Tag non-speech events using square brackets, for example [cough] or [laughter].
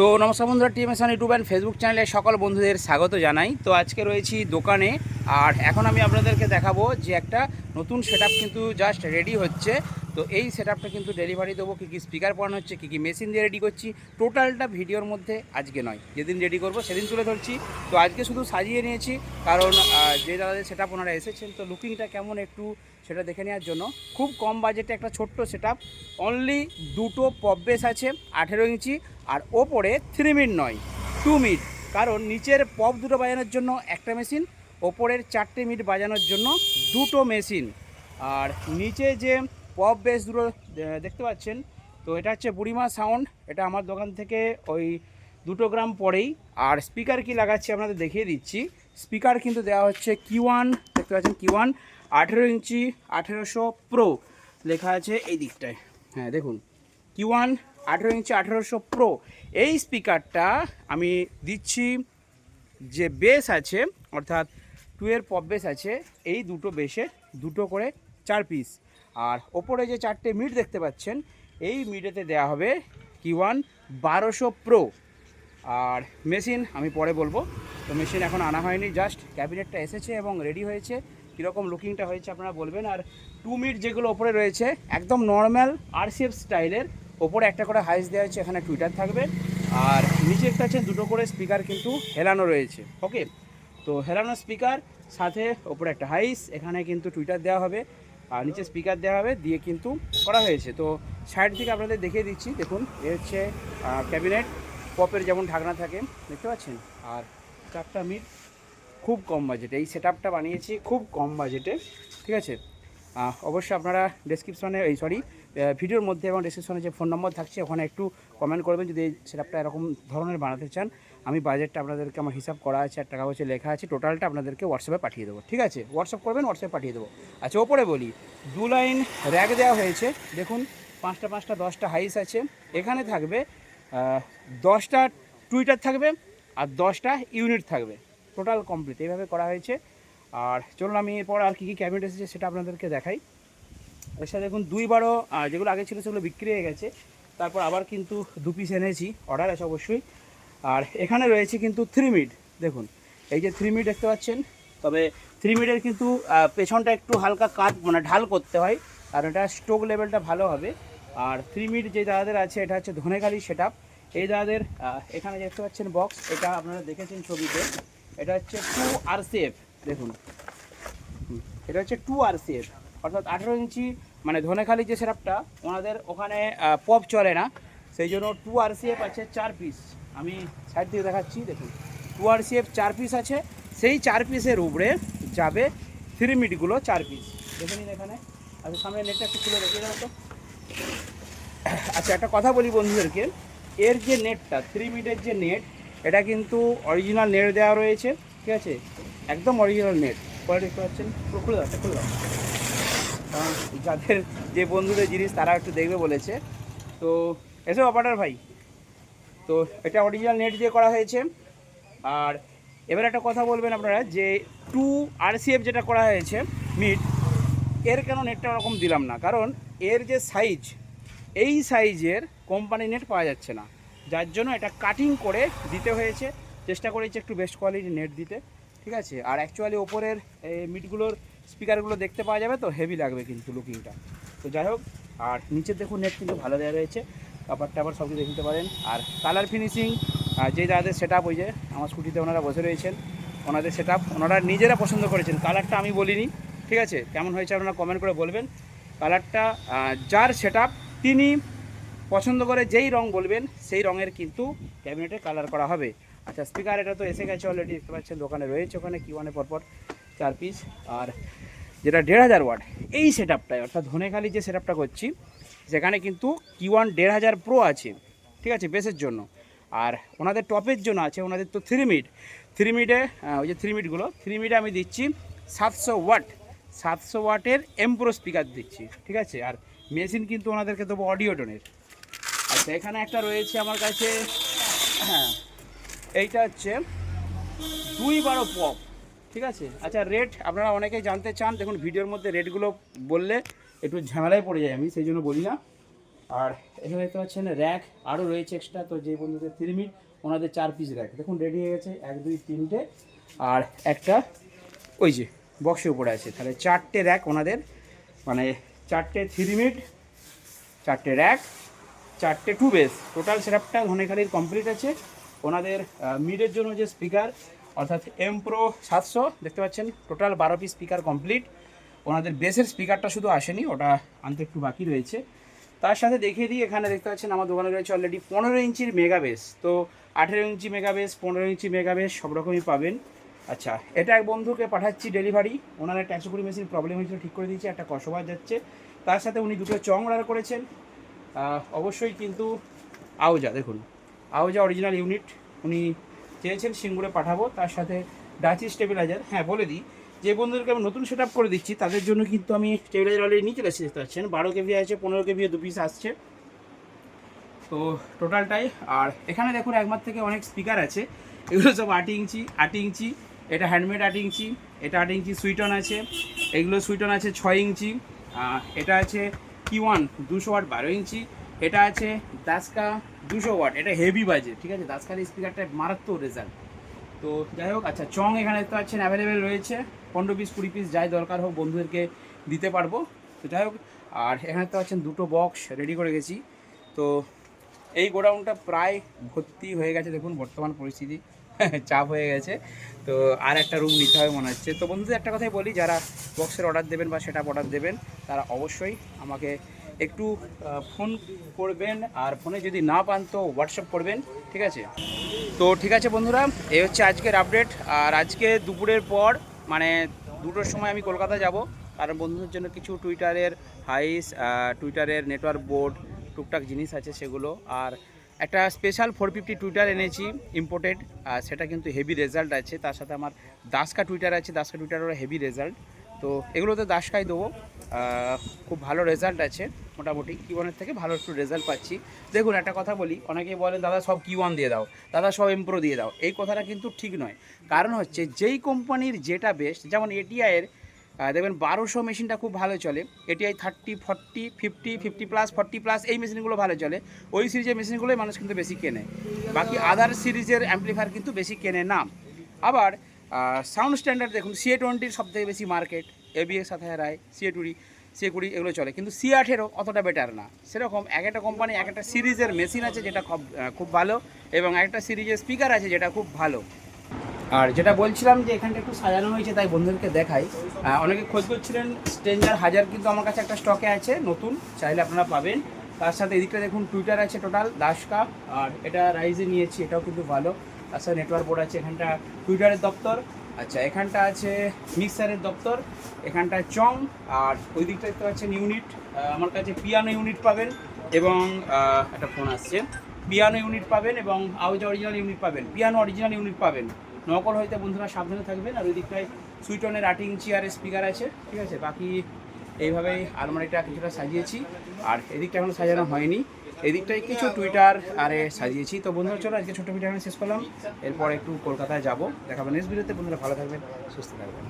So নমস্কার বন্ধুরা টিএমএসন YouTube and Facebook চ্যানেলে সকল বন্ধুদের স্বাগত জানাই। তো আজকে রয়েছি দোকানে, আর এখন আমি আপনাদেরকে দেখাবো যে একটা নতুন সেট কিন্তু জাস্ট রেডি হচ্ছে। তো এই সেট কিন্তু ডেলিভারি দেবো, কী কী স্পিকার পড়ানো হচ্ছে, কী কী মেশিন দিয়ে রেডি করছি। টোটালটা ভিডিওর মধ্যে আজকে নয়, যেদিন রেডি করব সেদিন তুলে ধরছি। তো আজকে শুধু সাজিয়ে নিয়েছি, কারণ যে দাদাদের সেট ওনারা এসেছেন, তো লুকিংটা কেমন একটু সেটা দেখে নেওয়ার জন্য। খুব কম বাজেটে একটা ছোট্ট সেট অনলি দুটো পপ বেস আছে, আঠেরো ইঞ্চি। আর ওপরে থ্রি মিট নয় টু মিট কারণ নিচের পপ দুটো বাজানোর জন্য একটা মেশিন ওপরের চারটে মিট বাজানোর জন্য দুটো মেশিন আর নিচে যে পপ বেস দুটো দেখতে পাচ্ছেন? তো এটা হচ্ছে বুড়িমা সাউন্ড এটা আমার দোকান থেকে ওই দুটো গ্রাম পরেই। আর স্পিকার কি লাগাচ্ছি আপনাদের দেখিয়ে দিচ্ছি। স্পিকার কিন্তু দেওয়া হচ্ছে কি ওয়ান দেখতে পাচ্ছেন কি ওয়ান আঠেরো ইঞ্চি, আঠেরোশো প্রো লেখা আছে এই দিকটায়। হ্যাঁ দেখুন। কি ওয়ান আঠেরো ইঞ্চি আঠেরোশো প্রো এই স্পিকারটা আমি দিচ্ছি যে বেস আছে, অর্থাৎ টুয়ের পপ বেস আছে, এই দুটো বেসে দুটো করে চার পিস আর ওপরে যে চারটে মিট দেখতে পাচ্ছেন, এই মিটেতে দেওয়া হবে কি ওয়ান বারোশো প্রো আর মেশিন আমি পরে বলব। তো মেশিন এখন আনা হয়নি জাস্ট ক্যাবিনেটটা এসেছে এবং রেডি হয়েছে। কীরকম লুকিংটা হয়েছে আপনারা বলবেন। আর টু মিট যেগুলো ওপরে রয়েছে, একদম নর্মাল আরসিএফ স্টাইলের ওপরে একটা করে হাইস দেওয়া হয়েছে, এখানে টুইটার থাকবে। আর নিচে আছে দুটো করে স্পিকার কিন্তু হেলানো রয়েছে, ওকে? তো হেলানো স্পিকার, সাথে ওপরে একটা হাইস, এখানে কিন্তু টুইটার দেওয়া হবে, আর নিচে স্পিকার দেওয়া হবে, দিয়ে কিন্তু করা হয়েছে। তো সাইড থেকে আপনাদের দেখিয়ে দিচ্ছি, দেখুন, এ হচ্ছে ক্যাবিনেট, পপের যেমন ঢাকনা থাকে, দেখতে পাচ্ছেন? আর চারটা মিট, খুব কম বাজেটে, এই সেট বানিয়েছি খুব কম বাজেটে, ঠিক আছে? অবশ্যই আপনারা ডেসক্রিপশনে এই সরি ভিডিওর মধ্যে এবং ডেসক্রিপশনে যে ফোন নম্বর থাকছে, ওখানে একটু কমেন্ট করবেন যদি এই সেট এরকম ধরনের বানাতে চান। আমি বাজেটটা আপনাদেরকে, আমার হিসাব করা আছে আর টাকা পয়সা লেখা আছে টোটালটা আপনাদেরকে হোয়াটসঅ্যাপে পাঠিয়ে দেবো, ঠিক আছে? হোয়াটসঅ্যাপ করবেন হোয়াটসঅ্যাপে পাঠিয়ে দেবো। আচ্ছা ওপরে বলি, দু লাইন র্যাক দেওয়া হয়েছে। দেখুন, পাঁচটা পাঁচটা, দশটা হাইস আছে। এখানে থাকবে দশটা টুইটার থাকবে আর দশটা ইউনিট থাকবে। টোটাল কমপ্লিট এইভাবে করা হয়েছে। আর চলুন, আমি এরপর আর কী কী ক্যাবিনেট এসেছে সেটা আপনাদেরকে দেখাই। এর সাথে দেখুন দুই বারো যেগুলো আগে ছিল সেগুলো বিক্রি হয়ে গেছে। তারপর আবার কিন্তু দু পিস এনেছি অর্ডার আছে অবশ্যই। আর এখানে রয়েছে কিন্তু থ্রি মিড দেখুন। এই যে থ্রি মিড দেখতে পাচ্ছেন, তবে থ্রি মিডের কিন্তু পেছনটা একটু হালকা কাট মানে ঢাল করতে হয় আর এটা স্টোক লেভেলটা ভালো হবে। আর থ্রি মিড যে দাদাদের আছে, এটা হচ্ছে ধনেখালি সেট এই দাদাদের এখানে দেখতে পাচ্ছেন বক্স এটা আপনারা দেখেছেন ছবিতে। এটা হচ্ছে টু আরসিএফ দেখুন। এটা হচ্ছে টু আরসিএফ অর্থাৎ আঠেরো ইঞ্চি মানে ধনেখালি যে সেরাপটা ওনাদের ওখানে পপ চলে না। সেই জন্য টু আর সি এফ আছে চার পিস আমি সাইড থেকে দেখাচ্ছি, দেখুন। টু আর সি এফ চার পিস আছে। সেই চার পিসের উপরে যাবে থ্রি মিটগুলো চার পিস দেখে নিন এখানে। আচ্ছা সামনে নেটটা একটু খুলে রেখে দাও তো। আচ্ছা একটা কথা বলি বন্ধুদেরকে। এর যে নেটটা থ্রি মিটার যে নেট এটা কিন্তু অরিজিনাল নেট দেওয়া রয়েছে। ঠিক আছে? একদম অরিজিনাল নেট কোয়ালিটি পাচ্ছেন? খুলে দাও খুলে দাও। কারণ যাদের যে বন্ধুদের জিনিস তারা একটু দেখবে বলেছে। তো এসো অপারেটার ভাই। তো এটা অরিজিনাল নেট দিয়ে করা হয়েছে। আর এবার একটা কথা বলবেন আপনারা যে টু আরসিএফ যেটা করা হয়েছে মিট এর কেন নেটটা ওরকম দিলাম না? কারণ এর যে সাইজ এই সাইজের কোম্পানি নেট পাওয়া যাচ্ছে না। যার জন্য এটা কাটিং করে দিতে হয়েছে। চেষ্টা করেছি একটু বেস্ট কোয়ালিটির নেট দিতে। ঠিক আছে? আর অ্যাকচুয়ালি ওপরের মিটগুলোর স্পিকারগুলো দেখতে পাওয়া যাবে, তো হেভি লাগবে কিন্তু লুকিংটা তো যাই হোক, আর নিচের দেখুন নেট কিন্তু ভালো দেওয়া রয়েছে। কাপড় টাপার সব কিছু দেখে নিতে পারেন। আর কালার ফিনিশিং যে যাদের সেট আপ ওই যে আমার স্কুটিতে ওনারা বসে রয়েছেন, ওনাদের সেট আপ ওনারা নিজেরা পছন্দ করেছেন। কালারটা আমি বলিনি, ঠিক আছে? কেমন হয়েছে আপনারা কমেন্ট করে বলবেন। কালারটা যার সেট তিনি পছন্দ করে, যেই রং বলবেন, সেই রঙের কিন্তু ক্যাবিনেটে কালার করা হবে। আচ্ছা স্পিকার এটা তো এসে গেছে অলরেডি দেখতে পাচ্ছেন, দোকানে রয়েছে ওখানে কি ওয়ানে পরপর চার পিস আর যেটা দেড় হাজার ওয়াট, এই সেট আপটায় অর্থাৎ ধনেখালি যে সেট আপটা করছি, সেখানে কিন্তু কি ওয়ান দেড় হাজার প্রো আছে, ঠিক আছে, বেসের জন্য। আর ওনাদের টপের জন্য আছে, ওনাদের তো থ্রি মিড থ্রি মিডে ওই যে থ্রি মিডগুলো থ্রি মিডে আমি দিচ্ছি সাতশো ওয়াট। সাতশো ওয়াটের এমপ্রো স্পিকার দিচ্ছি, ঠিক আছে? আর মেশিন কিন্তু ওনাদেরকে দেবো অডিও টোনের আচ্ছা এখানে একটা রয়েছে আমার কাছে হ্যাঁ এইটা হচ্ছে দুই বারো পপ ঠিক আছে? আচ্ছা রেট আপনারা অনেকেই জানতে চান। দেখুন, ভিডিওর মধ্যে রেটগুলো বললে একটু ঝামেলায় পড়ে যায়, আমি সেই জন্য বলি না। আর এখানে দেখতে পাচ্ছেন র্যাক আরও রয়েছে এক্সট্রা তো যে বন্ধুদের থ্রি মিট ওনাদের চার পিস র্যাক দেখুন রেডি হয়ে গেছে, এক, দুই, তিনটে। আর একটা, ওই যে বক্সের উপরে আছে। তাহলে চারটে র্যাক ওনাদের মানে চারটে থ্রি মিট চারটে র্যাক চারটে টু বেস টোটাল সেটআপটা ঘনেখালির কমপ্লিট আছে। ওনাদের মিডের জন্য যে স্পিকার অর্থাৎ এম প্রো সাতশো, দেখতে পাচ্ছেন টোটাল বারো পিস স্পিকার কমপ্লিট ওনাদের বেসের স্পিকারটা শুধু আসেনি, ওটা আনতে একটু বাকি রয়েছে। তার সাথে দেখিয়ে দিই, এখানে দেখতে পাচ্ছেন, আমার দোকানে রয়েছে অলরেডি পনেরো ইঞ্চির মেগা বেস তো আঠেরো ইঞ্চি মেগা বেস পনেরো ইঞ্চি মেগা বেস সব রকমই পাবেন। আচ্ছা এটা এক বন্ধুকে পাঠাচ্ছি ডেলিভারি ওনার একটা একশো কুড়ি মেশিন প্রবলেম হয়েছিল, ঠিক করে দিয়েছি, একটা কসবার যাচ্ছে। তার সাথে উনি দুটো চং অর্ডার করেছেন। অবশ্যই কিন্তু আউজা দেখুন আউজা অরিজিনাল ইউনিট উনি চেয়েছেন সিঙ্গুরে পাঠাবো, তার সাথে ডাচি স্টেবিলাইজার হ্যাঁ বলে দিই, যে বন্ধুদেরকে আমি নতুন সেট করে দিচ্ছি, তাদের জন্য কিন্তু আমি স্টেবিলাইজার অলরেডি নিয়ে চলে দেখতে পাচ্ছেন। বারো কেভি আছে, পনেরো কেভি দু পিস আসছে। তো টোটালটাই আর এখানে দেখুন একমাত্র থেকে অনেক স্পিকার আছে। এগুলো সব আট ইঞ্চি আট ইঞ্চি, এটা হ্যান্ডমেড আট ইঞ্চি, এটা আট ইঞ্চি সুইটন আছে, এগুলো সুইটন আছে ছয় ইঞ্চি এটা আছে কি ওয়ান দুশো আট বারো ইঞ্চি, এটা আছে দাসকা দুশো ওয়াট, এটা হেভি বাজে, ঠিক আছে? দাসকার স্পিকারটা মারাত্মক রেজাল্ট তো যাই হোক আচ্ছা চং এখানে দেখতে পাচ্ছেন অ্যাভেলেবেল রয়েছে। পনেরো পিস কুড়ি পিস যাই দরকার হোক, বন্ধুদেরকে দিতে পারব। তো যাই হোক, আর এখানে দেখতে পাচ্ছেন দুটো বক্স রেডি করে গেছি। তো এই গোডাউনটা প্রায় ভর্তি হয়ে গেছে। দেখুন, বর্তমান পরিস্থিতি, [laughs] চাপ হয়ে গেছে। তো আর একটা রুম নিতে হবে মনে হচ্ছে। তো বন্ধুদের একটা কথাই বলি, যারা বক্সের অর্ডার দেবেন বা সেটা অর্ডার দেবেন, তারা অবশ্যই আমাকে একটু ফোন করবেন আর ফোনে যদি না পান তো হোয়াটসঅ্যাপ করবেন, ঠিক আছে? তো ঠিক আছে বন্ধুরা এই হচ্ছে আজকের আপডেট আর আজকে দুপুরের পর মানে দুটোর সময় আমি কলকাতা যাব, কারণ বন্ধুদের জন্য কিছু টুইটারের হাইস টুইটারের নেটওয়ার্ক বোর্ড টুকটাক জিনিস আছে সেগুলো। আর একটা স্পেশাল ফোর ফিফটি টুইটার এনেছি ইম্পোর্টেড আর সেটা কিন্তু হেভি রেজাল্ট আছে। তার সাথে আমার দাসকা টুইটার আছে দাসকা টুইটারেরও হেভি রেজাল্ট তো এগুলোতে দাসকাই দেবো খুব ভালো রেজাল্ট আছে। মোটামুটি কিওয়ানের থেকে ভালো একটু রেজাল্ট পাচ্ছি। দেখুন, একটা কথা বলি, অনেকেই বলেন, দাদা, সব কি ওয়ান দিয়ে দাও, দাদা, সব এমপ্রো দিয়ে দাও। এই কথাটা কিন্তু ঠিক নয়। কারণ হচ্ছে, যেই কোম্পানির যেটা বেস্ট যেমন এটিআইয়ের দেখবেন বারোশো মেশিনটা খুব ভালো চলে ATI thirty forty fifty fifty plus forty plus এই মেশিনগুলো ভালো চলে। ওই সিরিজের মেশিনগুলোই মানুষ কিন্তু বেশি কেনে। বাকি আদার সিরিজের অ্যাম্পলিফায়ার কিন্তু বেশি কেনে না। আবার সাউন্ড স্ট্যান্ডার্ড দেখুন সিএ টোয়েন্টির সব থেকে বেশি মার্কেট এবিএস সাথে রায় সিএ টুরি সিএ কুড়ি এগুলো চলে। কিন্তু সি আঠেরও অতটা বেটার না। সেরকম এক একটা কোম্পানি এক একটা সিরিজের মেশিন আছে যেটা খুব খুব ভালো এবং একটা সিরিজের স্পিকার আছে যেটা খুব ভালো। আর যেটা বলছিলাম যে এখানটা একটু সাজানো হয়েছে তাই বন্ধুদেরকে দেখাই। অনেকে খোঁজ করছিলেন স্ট্রেঞ্জার হাজার কিন্তু আমার কাছে একটা স্টকে আছে, নতুন, চাইলে আপনারা পাবেন। তার সাথে এদিকটা দেখুন টুইটার আছে টোটাল দাসকা আর এটা রাইজে নিয়েছি, এটাও কিন্তু ভালো। তার সাথে নেটওয়ার্ক বোর্ড আছে এখানটা টুইটারের দপ্তর। আচ্ছা এখানটা আছে মিক্সারের দপ্তর, এখানটা চং, আর ওই দিকটা দেখতে পাচ্ছেন ইউনিট। আমার কাছে পিয়ানো ইউনিট পাবেন এবং একটা ফোন আসছে। পিয়ানো ইউনিট পাবেন এবং আউজ অরিজিনাল ইউনিট পাবেন। পিয়ানো অরিজিনাল ইউনিট পাবেন। নকল হইতে বন্ধুরা সাবধানে থাকবেন, আর ওই দিকটায় সুইটনের আট ইঞ্চি আর স্পিকার আছে, ঠিক আছে? বাকি এইভাবেই আলমারিটা কিছুটা সাজিয়েছি, আর এদিকটা এখনও সাজানো হয়নি। এদিকটায় কিছু টুইটার আরে সাজিয়েছি। তো বন্ধুরা, চলো আজকে ছোটো ভিডিও আমি শেষ করলাম। এরপর একটু কলকাতায় যাব। দেখাবো নেক্সট ভিডিওতে বন্ধুরা, ভালো থাকবেন, সুস্থ থাকবেন।